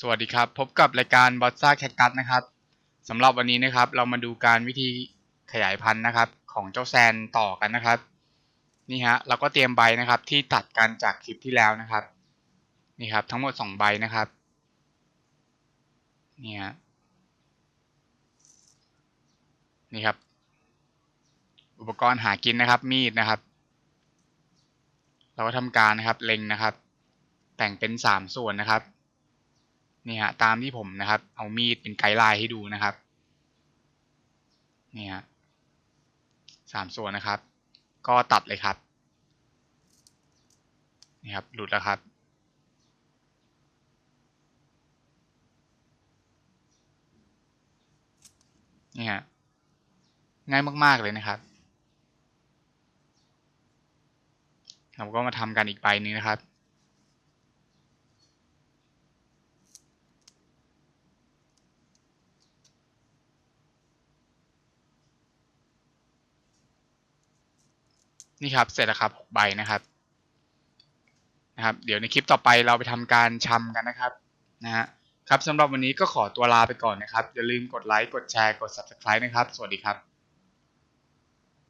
สวัสดีครับ พบกับรายการบอสซ่าแคคตัสนะครับสำหรับวันนี้นะครับ เรามาดูการวิธีขยายพันธุ์นะครับ ของเจ้าแซนต่อกันนะครับ นี่ฮะเราก็เตรียมใบนะครับ ที่ตัดกันจากคลิปที่แล้วนะครับ นี่ครับ ทั้งหมดสองใบนะครับนี่ฮะนี่ครับ อุปกรณ์หากินนะครับ มีดนะครับ เราก็ทำการนะครับเล็งนะครับ แต่งเป็นสามส่วนนะครับ นี่ฮะตามที่ผมนะครับ เอามีดเป็นไกด์ไลน์ให้ดูนะครับนี่ฮะสามส่วนนะครับ ก็ตัดเลยครับนี่ครับหลุดแล้วครับนี่ฮะง่ายมากๆเลยนะครับเราก็มาทำกันอีกใบหนึงนะครับ นี่ครับเสร็จแล้วครับหกใบนะครับนะครับ เดี๋ยวในคลิปต่อไปเราไปทำการชำกันนะครับนะฮะครับสำหรับวันนี้ก็ขอตัวลาไปก่อนนะครับ อย่าลืมกดไลค์กดแชร์กด subscribe นะครับ สวัสดีครับ